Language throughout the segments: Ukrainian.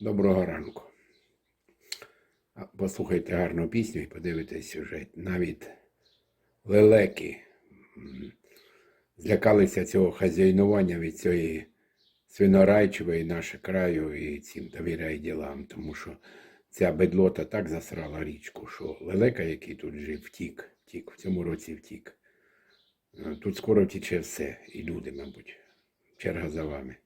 Доброго ранку. Послухайте гарну пісню і подивитесь сюжет. Навіть лелеки злякалися цього хазяйнування від цієї свинорайчевої нашого краю і цим довіряй ділам, тому що ця бедлота так засрала річку, що лелека, який тут жив, втік, втік, в цьому році втік. Е, Тут скоро втіче все, і люди, мабуть. Черга за вами.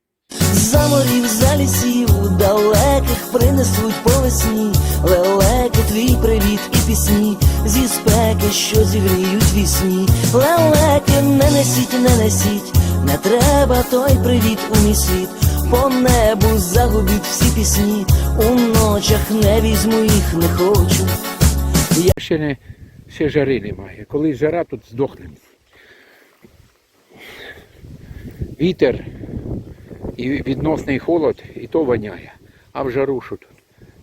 За морів, за лісів, далеких принесуть по весні Лелеки, твій привіт і пісні зі спеки, що зігріють вісні. Лелеки, не несіть, не несіть, не треба той привіт у мій світ. По небу загубіть всі пісні, у ночах не візьму їх, не хочу. Я... Ще не ще жари немає. Коли жара, тут здохнемо. Вітер і відносний холод, і то воняє. А в жару що тут?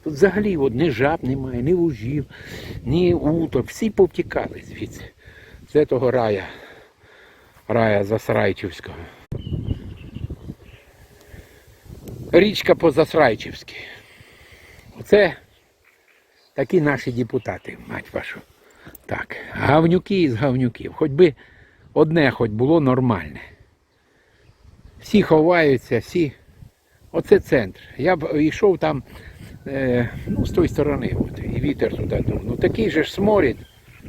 Тут взагалі от, ні жаб немає, ні вужів, ні уток. Всі повтікали звідси. З того рая, рая Засрайчівського. Річка по-засрайчівськи. Оце такі наші депутати, мать вашу. Так, гавнюки із гавнюків. Хоч би одне хоч було нормальне. Всі ховаються, всі. Оце центр. Я б йшов там е, ну, з тої сторони, от, і вітер туди дув. Ну такий же ж сморід,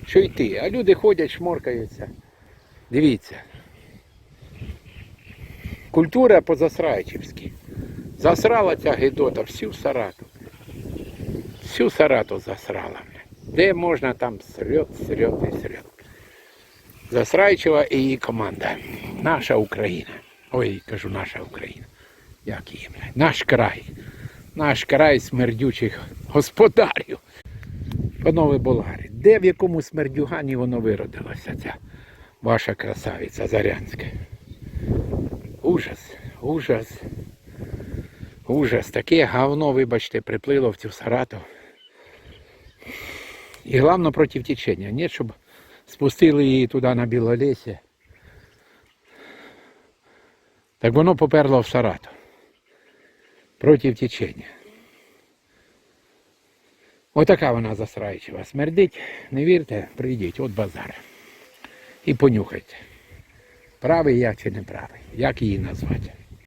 що йти. А люди ходять, шморкаються. Дивіться. Культура по-засрайчівськи. Засрала ця гидота всю Сарату. Всю Сарату засрала. Де можна там срет, срет і срет. Засрайчева і її команда. Наша Україна. Ой, кажу, наша Україна. Як її, блядь? Наш край. Наш край смердючих господарів. Панове болгари, де в якому смердюгані воно виродилося, ця ваша красавиця Зарянська? Ужас, ужас. Ужас, таке говно, вибачте, приплило в цю Саратов. І головне проти течення. Ні, щоб спустили її туди на Білолесі. Так воно поперло в Саратов. Проти течення. Отака вона засраючива. Смердить, не вірте, прийдіть, от базар. І понюхайте. Правий я чи не правий. Як її назвати?